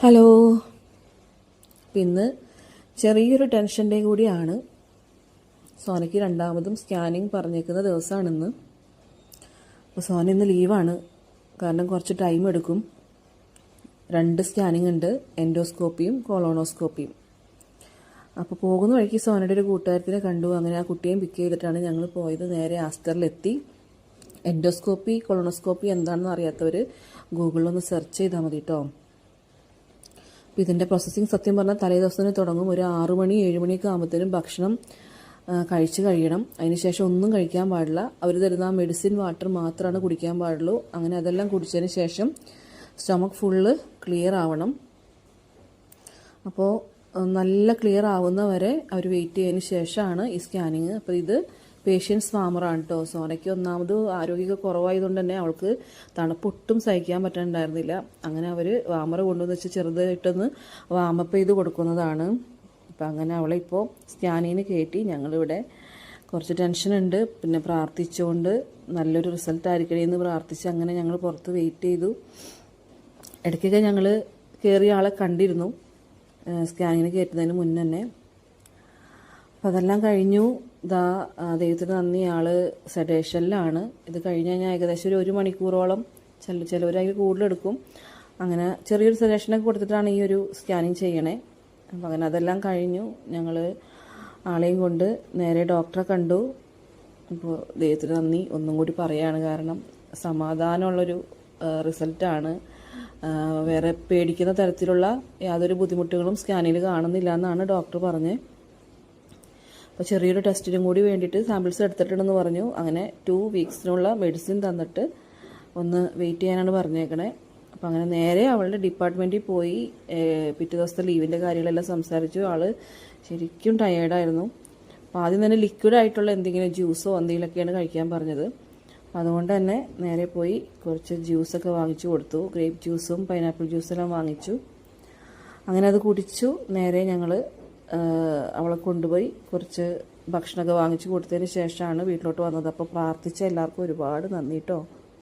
Hello. ഇന്ന് ചെറിയൊരു ടെൻഷന്റെ കൂടിയാണ് സോനയ്ക്ക് രണ്ടാമതും സ്കാനിങ് പറഞ്ഞേക്കുന്ന ദിവസമാണിന്ന്. അപ്പോൾ സോന ഇന്ന് ലീവാണ്. കാരണം കുറച്ച് ടൈം എടുക്കും. രണ്ട് സ്കാനിങ് ഉണ്ട് എൻഡോസ്കോപ്പിയും കൊളോണോസ്കോപ്പിയും. അപ്പോൾ പോകുന്ന വഴിക്ക് സോനയുടെ ഒരു കൂട്ടുകാരത്തിനെ കണ്ടു. അങ്ങനെ ആ കുട്ടിയെയും പിക്ക് ചെയ്തിട്ടാണ് ഞങ്ങൾ പോയത്. നേരെ ആസ്റ്ററിലെത്തി. എൻഡോസ്കോപ്പി കൊളോണോസ്കോപ്പി എന്താണെന്ന് അറിയാത്തവർ ഗൂഗിളിലൊന്ന് സെർച്ച് ചെയ്താൽ മതി കേട്ടോ അപ്പോൾ ഇതിന്റെ പ്രോസസ്സിങ് സത്യം പറഞ്ഞാൽ തലേ ദിവസത്തിന് തുടങ്ങും. ഒരു ആറു മണി ഏഴ് മണിയൊക്കെ ആകുമ്പോഴത്തേനും ഭക്ഷണം കഴിച്ച് കഴിയണം. അതിനുശേഷം ഒന്നും കഴിക്കാൻ പാടില്ല. അവർ തരുന്ന മെഡിസിൻ വാട്ടർ മാത്രമാണ് കുടിക്കാൻ പാടുള്ളൂ. അങ്ങനെ അതെല്ലാം കുടിച്ചതിന് ശേഷം സ്റ്റൊമക്ക് ഫുള്ള് ക്ലിയർ ആവണം. അപ്പോൾ നല്ല ക്ലിയർ ആവുന്നവരെ അവർ വെയിറ്റ് ചെയ്തതിന് ശേഷമാണ് ഈ സ്കാനിങ് അപ്പോൾ ഇത് പേഷ്യൻസ് ഫാമറാണ് കേട്ടോ സോനയ്ക്ക് ഒന്നാമത് ആരോഗ്യമൊക്കെ കുറവായതുകൊണ്ട് തന്നെ അവൾക്ക് തണുപ്പ് ഒട്ടും സഹിക്കാൻ പറ്റണ്ടായിരുന്നില്ല. അങ്ങനെ അവർ വാമറ കൊണ്ടുവന്ന് വെച്ച് ചെറുതായിട്ടൊന്ന് വാമപ്പ് ചെയ്ത് കൊടുക്കുന്നതാണ്. അപ്പം അങ്ങനെ അവളെ ഇപ്പോൾ സ്കാനിങ്ങിന് കയറ്റി ഞങ്ങളിവിടെ കുറച്ച് ടെൻഷനുണ്ട് പിന്നെ പ്രാർത്ഥിച്ചുകൊണ്ട് നല്ലൊരു റിസൾട്ട് ആയിരിക്കണേ എന്ന് പ്രാർത്ഥിച്ച് അങ്ങനെ ഞങ്ങൾ പുറത്ത് വെയിറ്റ് ചെയ്തു. ഇടയ്ക്കൊക്കെ ഞങ്ങൾ കയറിയ ആളെ കണ്ടിരുന്നു. സ്കാനിങ്ങിന് കയറ്റുന്നതിന് മുന്നേ തന്നെ അപ്പം അതെല്ലാം കഴിഞ്ഞു. ഇതാ ദൈവത്തിന് നന്ദി. ആൾ സെഡേഷനിലാണ്. ഇത് കഴിഞ്ഞ് കഴിഞ്ഞാൽ ഏകദേശം ഒരു ഒരു മണിക്കൂറോളം ചില ചിലവരതിൽ കൂടുതലെടുക്കും. അങ്ങനെ ചെറിയൊരു സെഡേഷനൊക്കെ കൊടുത്തിട്ടാണ് ഈ ഒരു സ്കാനിങ് ചെയ്യണേ. അപ്പം അങ്ങനെ അതെല്ലാം കഴിഞ്ഞു. ഞങ്ങൾ ആളെയും കൊണ്ട് നേരെ ഡോക്ടറെ കണ്ടു. അപ്പോൾ ദൈവത്തിന് നന്ദി. ഒന്നും കൂടി പറയാണ് കാരണം സമാധാനമുള്ളൊരു റിസൾട്ടാണ്. വേറെ പേടിക്കുന്ന തരത്തിലുള്ള യാതൊരു ബുദ്ധിമുട്ടുകളും സ്കാനിൽ കാണുന്നില്ല എന്നാണ് ഡോക്ടർ പറഞ്ഞത് അപ്പോൾ ചെറിയൊരു ടെസ്റ്റിനും കൂടി വേണ്ടിയിട്ട് സാമ്പിൾസ് എടുത്തിട്ടുണ്ടെന്ന് പറഞ്ഞു. അങ്ങനെ ടു വീക്സിനുള്ള മെഡിസിൻ തന്നിട്ട് ഒന്ന് വെയിറ്റ് ചെയ്യാനാണ് പറഞ്ഞേക്കണേ. അപ്പോൾ അങ്ങനെ നേരെ അവളുടെ ഡിപ്പാർട്ട്മെന്റിൽ പോയി പിറ്റേ ദിവസത്തെ ലീവിന്റെ കാര്യങ്ങളെല്ലാം സംസാരിച്ചു. ആൾ ശരിക്കും ടയേർഡായിരുന്നു അപ്പോൾ ആദ്യം തന്നെ ലിക്വിഡ് ആയിട്ടുള്ള എന്തെങ്കിലും ജ്യൂസോ എന്തെങ്കിലുമൊക്കെയാണ് കഴിക്കാൻ പറഞ്ഞത്. അപ്പോൾ അതുകൊണ്ട് തന്നെ നേരെ പോയി കുറച്ച് ജ്യൂസൊക്കെ വാങ്ങിച്ചു കൊടുത്തു. ഗ്രേപ്പ് ജ്യൂസും പൈനാപ്പിൾ ജ്യൂസെല്ലാം വാങ്ങിച്ചു. അങ്ങനെ അത് കുടിച്ചു. നേരെ ഞങ്ങൾ അവളെ കൊണ്ടുപോയി കുറച്ച് ഭക്ഷണമൊക്കെ വാങ്ങിച്ചു കൊടുത്തതിന് ശേഷമാണ് വീട്ടിലോട്ട് വന്നത്. അപ്പോൾ പ്രാർത്ഥിച്ച എല്ലാവർക്കും ഒരുപാട് നന്ദി കേട്ടോ.